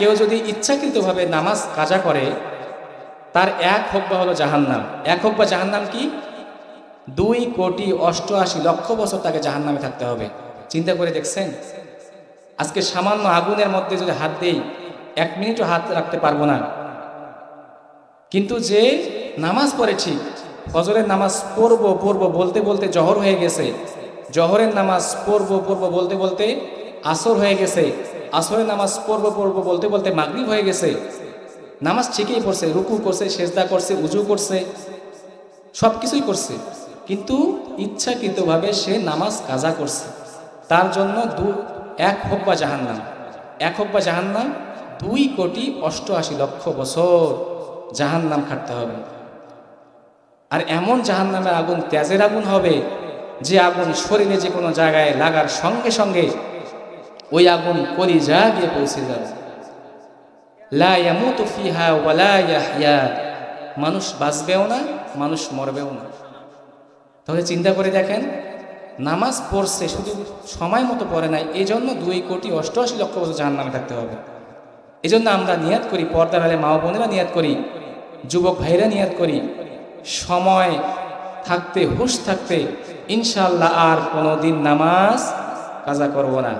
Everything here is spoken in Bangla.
কেউ যদি ইচ্ছাকৃতভাবে নামাজ কাজা করে, তার এক হব্বা হলো জাহান্নাম। এক হব্বা জাহান্নাম কি? দুই কোটি অষ্টআশি লক্ষ বছর তাকে জাহান্নামে থাকতে হবে। চিন্তা করে দেখছেন? আজকে সামান্য আগুনের মধ্যে যদি হাত দেই, এক মিনিটও হাত রাখতে পারব না। কিন্তু যে নামাজ পড়েছি ফজরের নামাজ পড়ব পড়ব বলতে বলতে জহর হয়ে গেছে। জহরের নামাজ পড়ব পড়ব বলতে বলতে আসর হয়ে গেছে। আসরের নামাজ পড়ব পড়ব বলতে বলতে মাগরিব হয়ে গেছে। নামাজ ঠিকই পড়ছে, রুকু করছে, সেজদা করছে, উজু করছে সব কিছুই করছে। কিন্তু ইচ্ছাকৃতভাবে সে নামাজ কাজা করছে। তার জন্য দু, এক হোক বা জাহান্নাম, এক হোক বা জাহান্নাম, দুই কোটি অষ্টআশি লক্ষ বছর জাহান্নাম খাটতে হবে। আর এমন জাহান্নামের আগুন তেজের আগুন হবে, যে আগুন শরীরে যে কোনো জায়গায় লাগার সঙ্গে সঙ্গে ওই আগুন কলিজা গিয়ে পৌঁছে যাবে। মানুষ বাঁচবেও না, মানুষ মরবেও না। তাহলে চিন্তা করে দেখেন, নামাজ পড়ছে, শুধু সময় মতো পড়ে নাই এই জন্য দুই কোটি অষ্টআশি লক্ষ বছর জাহান নামে থাকতে হবে। এই জন্য আমরা নিয়াত করি পর্দা বেলে মা বোনেরা নিয়াত করি, যুবক ভাইরা নিয়াত করি। সময় থাকতে, হুশ থাকতে ইনশাল্লাহ আর কোনো দিন নামাজ কাজা করব না।